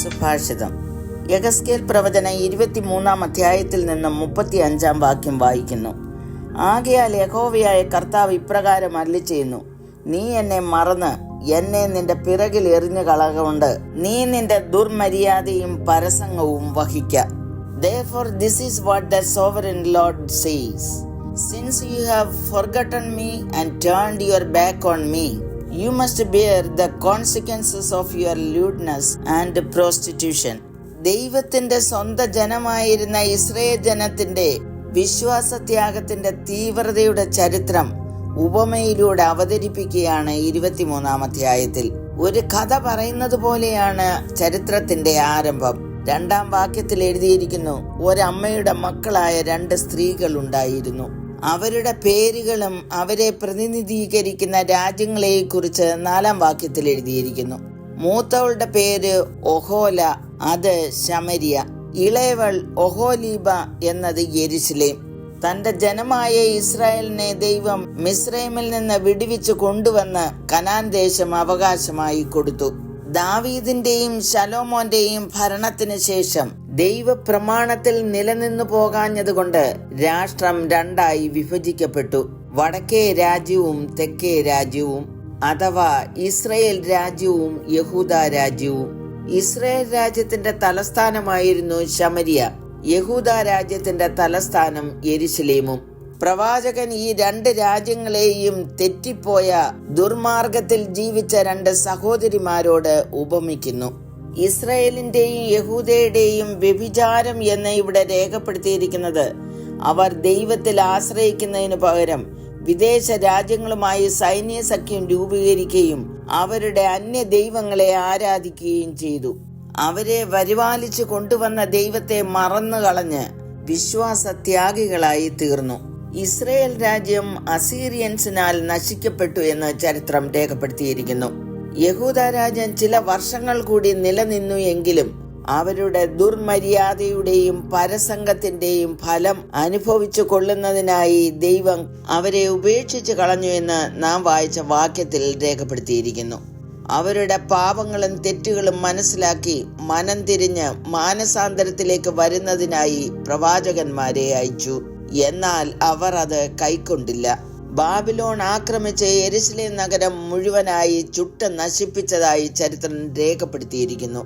സുഭാഷിതം. യഗസ്കേൽ പ്രവചന ഇരുപത്തി മൂന്നാം അധ്യായത്തിൽ നിന്നും മുപ്പത്തി അഞ്ചാം വാക്യം വായിക്കുന്നു. ആകെയാൽ യഹോവയായ കർത്താവ് ഇപ്രകാരം അല്ലി ചെയ്യുന്നു നീ എന്നെ മറന്ന് എന്നെ നിന്റെ പിറകിൽ എറിഞ്ഞു കളകൊണ്ട് നീ നിന്റെ ദുർമര്യാദയും പരസംഗവും വഹിക്ക Therefore, this is what the sovereign Lord says. Since you have forgotten me and turned your back on me, you must bear the consequences of your lewdness and prostitution. ദൈവത്തിന്റെ സ്വന്തം ജനമായിരുന്ന ഇസ്രയേൽ ജനത്തിന്റെ വിശ്വാസത്യാഗത്തിന്റെ തീവ്രതയുടെ ചരിത്രം ഉപമയിലൂടെ അവതരിപ്പിക്കുകയാണ് ഇരുപത്തിമൂന്നാം അധ്യായത്തിൽ. ഒരു കഥ പറയുന്നത് പോലെയാണ് ചരിത്രത്തിന്റെ ആരംഭം. രണ്ടാം വാക്യത്തിൽ എഴുതിയിരിക്കുന്നു ഒരമ്മയുടെ മക്കളായ രണ്ട് സ്ത്രീകൾ ഉണ്ടായിരുന്നു. അവരുടെ പേരുകളും അവരെ പ്രതിനിധീകരിക്കുന്ന രാജ്യങ്ങളെ കുറിച്ച് നാലാം വാക്യത്തിൽ എഴുതിയിരിക്കുന്നു. മൂത്തവളുടെ പേര് ഒഹോല അത് ശമരിയ. ഇളയവൾ ഒഹോലീബ എന്നത് യെരുശലേം. തന്റെ ജനമായ ഇസ്രായേലിനെ ദൈവം മിസ്രൈമിൽ നിന്ന് വിടുവിച്ചു കൊണ്ടുവന്ന് കനാൻ ദേശം അവകാശമായി കൊടുത്തു. ദാവീദിന്റെയും ശലോമോന്റെയും ഭരണത്തിന് ശേഷം ദൈവപ്രമാണത്തിൽ നിലനിന്നു പോകാഞ്ഞതുകൊണ്ട് രാഷ്ട്രം രണ്ടായി വിഭജിക്കപ്പെട്ടു. വടക്കേ രാജ്യവും തെക്കേ രാജ്യവും അഥവാ ഇസ്രയേൽ രാജ്യവും യഹൂദ രാജ്യവും. ഇസ്രയേൽ രാജ്യത്തിന്റെ തലസ്ഥാനമായിരുന്നു ശമരിയ. യഹൂദ രാജ്യത്തിന്റെ തലസ്ഥാനം യെരുശലേമും. പ്രവാചകൻ ഈ രണ്ട് രാജ്യങ്ങളെയും തെറ്റിപ്പോയ ദുർമാർഗത്തിൽ ജീവിച്ച രണ്ട് സഹോദരിമാരോട് ഉപമിക്കുന്നു. ഇസ്രയേലിന്റെയും യഹൂദയുടെയും വ്യഭിചാരം എന്ന് ഇവിടെ രേഖപ്പെടുത്തിയിരിക്കുന്നത് അവർ ദൈവത്തിൽ ആശ്രയിക്കുന്നതിന് പകരം വിദേശ രാജ്യങ്ങളുമായി സൈന്യ സഖ്യം രൂപീകരിക്കുകയും അവരുടെ അന്യ ദൈവങ്ങളെ ആരാധിക്കുകയും ചെയ്തു. അവരെ പരിപാലിച്ചു കൊണ്ടുവന്ന ദൈവത്തെ മറന്നു കളഞ്ഞ് വിശ്വാസത്യാഗികളായി തീർന്നു. ഇസ്രയേൽ രാജ്യം അസീറിയൻസിനാൽ നശിക്കപ്പെട്ടു എന്ന് ചരിത്രം രേഖപ്പെടുത്തിയിരിക്കുന്നു. യഹൂദ രാജ്യം ചില വർഷങ്ങൾ കൂടി നിലനിന്നു എങ്കിലും അവരുടെ ദുർമര്യാദയുടെയും പരസംഗത്തിന്റെയും ഫലം അനുഭവിച്ചു കൊള്ളുന്നതിനായി ദൈവം അവരെ ഉപേക്ഷിച്ചു കളഞ്ഞു എന്ന് നാം വായിച്ച വാക്യത്തിൽ രേഖപ്പെടുത്തിയിരിക്കുന്നു. അവരുടെ പാപങ്ങളും തെറ്റുകളും മനസ്സിലാക്കി മനം തിരിഞ്ഞ് മാനസാന്തരത്തിലേക്ക് വരുന്നതിനായി പ്രവാചകന്മാരെ അയച്ചു. എന്നാൽ അവർ അത് കൈക്കൊണ്ടില്ല. ബാബിലോൺ ആക്രമിച്ച് എരുസലേം നഗരം മുഴുവനായി ചുട്ട് നശിപ്പിച്ചതായി ചരിത്രം രേഖപ്പെടുത്തിയിരിക്കുന്നു.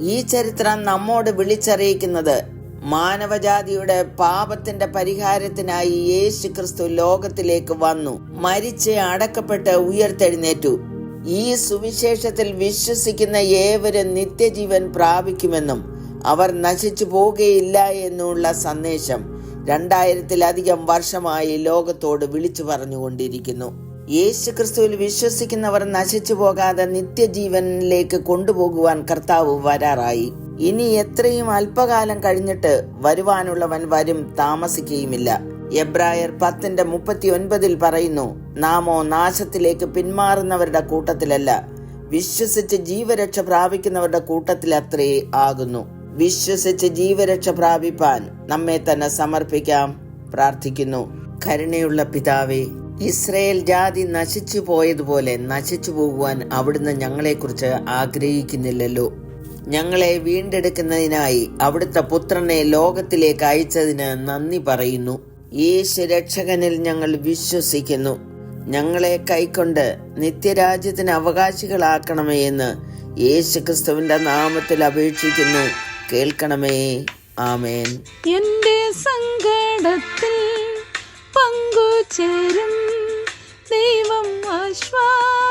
ഈ ചരിത്രം നമ്മോട് വിളിച്ചറിയിക്കുന്നത് മാനവജാതിയുടെ പാപത്തിന്റെ പരിഹാരത്തിനായി യേശു ക്രിസ്തു ലോകത്തിലേക്ക് വന്നു. മരിച്ച് അടക്കപ്പെട്ട് ഉയർത്തെഴുന്നേറ്റു. ഈ സുവിശേഷത്തിൽ വിശ്വസിക്കുന്ന ഏവരും നിത്യജീവൻ പ്രാപിക്കുമെന്നും അവർ നശിച്ചു പോകുകയില്ല എന്നുള്ള സന്ദേശം രണ്ടായിരത്തിലധികം വർഷമായി ലോകത്തോട് വിളിച്ചു പറഞ്ഞുകൊണ്ടിരിക്കുന്നു. യേശു ക്രിസ്തുവിൽ വിശ്വസിക്കുന്നവർ നശിച്ചു പോകാതെ നിത്യജീവനിലേക്ക് കൊണ്ടുപോകുവാൻ കർത്താവ് വരാറായി. ഇനി എത്രയും അല്പകാലം കഴിഞ്ഞിട്ട് വരുവാനുള്ളവൻ വരും താമസിക്കുകയുമില്ല. എബ്രായർ പത്തിന്റെ മുപ്പത്തി ഒൻപതിൽ പറയുന്നു നാമോ നാശത്തിലേക്ക് പിന്മാറുന്നവരുടെ കൂട്ടത്തിലല്ല. വിശ്വസിച്ച് ജീവരക്ഷ പ്രാപിക്കുന്നവരുടെ കൂട്ടത്തിൽ അത്രേ ആകുന്നു. വിശ്വസിച്ച് ജീവരക്ഷ പ്രാപിപ്പാൻ നമ്മെ തന്നെ സമർപ്പിക്കാം പ്രാർത്ഥിക്കുന്നു. കരുണയുള്ള പിതാവേ ഇസ്രയേൽ ജാതി നശിച്ചു പോയതുപോലെ നശിച്ചു പോകുവാൻ അവിടുന്ന് ഞങ്ങളെക്കുറിച്ച് ആഗ്രഹിക്കുന്നില്ലല്ലോ. ഞങ്ങളെ വീണ്ടെടുക്കുന്നതിനായി അവിടുത്തെ പുത്രനെ ലോകത്തിലേക്ക് അയച്ചതിന് നന്ദി പറയുന്നു. യേശു രക്ഷകനിൽ ഞങ്ങൾ വിശ്വസിക്കുന്നു. ഞങ്ങളെ കൈക്കൊണ്ട് നിത്യരാജ്യത്തിന് അവകാശികളാക്കണമേ എന്ന് യേശു ക്രിസ്തുവിന്റെ നാമത്തിൽ അപേക്ഷിക്കുന്നു. കേൾക്കണമേ. ആമേൻ. എന്റെ സങ്കടത്തിൽ പങ്കുചേരും ദൈവം ആശ്വാസം